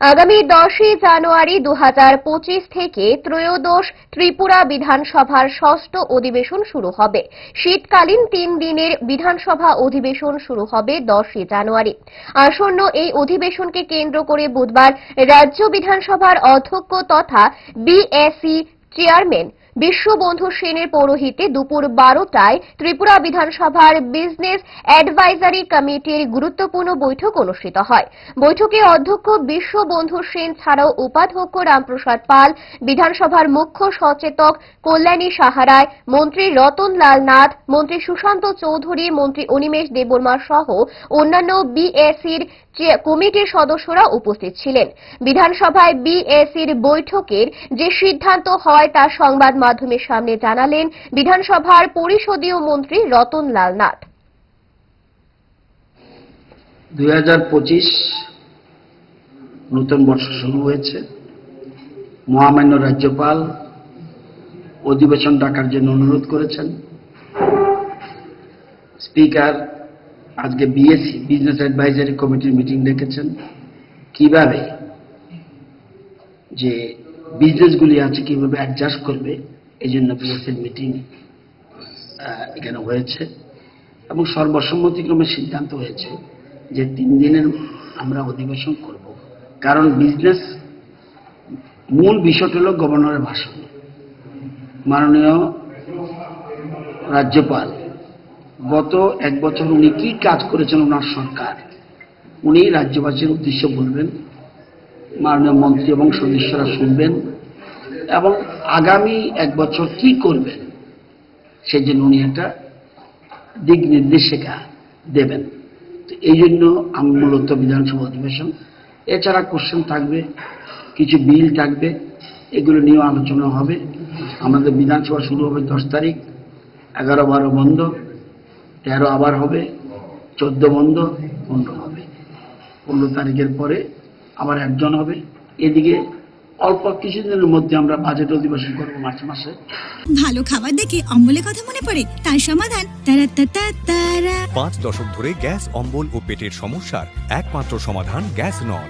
আগামী দশই জানুয়ারি দু পঁচিশ থেকে ত্রয়োদশ ত্রিপুরা বিধানসভার ষষ্ঠ অধিবেশন শুরু হবে। শীতকালীন তিন দিনের বিধানসভা অধিবেশন শুরু হবে দশই জানুয়ারি। আসন্ন এই অধিবেশনকে কেন্দ্র করে বুধবার রাজ্য বিধানসভার অধ্যক্ষ তথা বিএসি চেয়ারম্যান বিশ্ববন্ধু সেনের পৌরোহিত্যে দুপুর বারোটায় ত্রিপুরা বিধানসভার বিজনেস অ্যাডভাইজারি কমিটির গুরুত্বপূর্ণ বৈঠক অনুষ্ঠিত হয়। বৈঠকে অধ্যক্ষ বিশ্ববন্ধু সেন ছাড়াও উপাধ্যক্ষ রামপ্রসাদ পাল, বিধানসভার মুখ্য সচেতক কল্যাণী সাহারায়, মন্ত্রী রতনলাল নাথ, মন্ত্রী সুশান্ত চৌধুরী, মন্ত্রী অনিমেষ দেববর্মা সহ অন্যান্য বিএসির কমিটির সদস্যরা উপস্থিত ছিলেন। বিধানসভায় বিএসির বৈঠকের যে সিদ্ধান্ত হয় তা সংবাদ মাধ্যমের সামনে জানালেন বিধানসভার পরিষদীয় মন্ত্রী রতনলাল নাথ। দুই নতুন বর্ষ শুরু হয়েছে। মহামান্য রাজ্যপাল অধিবেশন ডাকার জন্য অনুরোধ করেছেন। স্পিকার আজকে বিএসসি বিজনেস অ্যাডভাইজারি কমিটির মিটিং ডেকেছেন। কীভাবে যে বিজনেসগুলি আছে, কীভাবে অ্যাডজাস্ট করবে এই জন্য বিএসসির মিটিং এখানে হয়েছে। এবং সর্বসম্মতিক্রমে সিদ্ধান্ত হয়েছে যে তিন দিনের আমরা অধিবেশন করব। কারণ বিজনেস মূল বিষয়টা হল গভর্নরের ভাষণ। মাননীয় রাজ্যপাল গত এক বছর উনি কি কাজ করেছেন ওনার সরকার? উনি রাজ্যবাসীর উদ্দেশ্যে বলবেন, মাননীয় মন্ত্রী এবং সদস্যরা শুনবেন, এবং আগামী এক বছর কি করবেন সেই জন্য উনি একটা দিক নির্দেশিকা দেবেন। এই জন্য আমি মূলত বিধানসভা অধিবেশন। এছাড়া কোশ্চেন থাকবে, কিছু বিল থাকবে, এগুলো নিয়েও আলোচনা হবে। আমাদের বিধানসভা শুরু হবে দশ তারিখ, এগারো বারো বন্ধ। তেরো আবার হবে চোদ্দ বন্ধ পনেরো হবে। পনেরো তারিখের পরে আবার একজন হবে। এদিকে অল্প কিছুদিনের মধ্যে আমরা বাজেট অধিবেশন করব মার্চ মাসে। ভালো খাবার দেখে অম্বলের কথা মনে পড়ে তার সমাধান। তারা তা তারা। পাঁচ দশক ধরে গ্যাস অম্বল ও পেটের সমস্যার একমাত্র সমাধান গ্যাস নল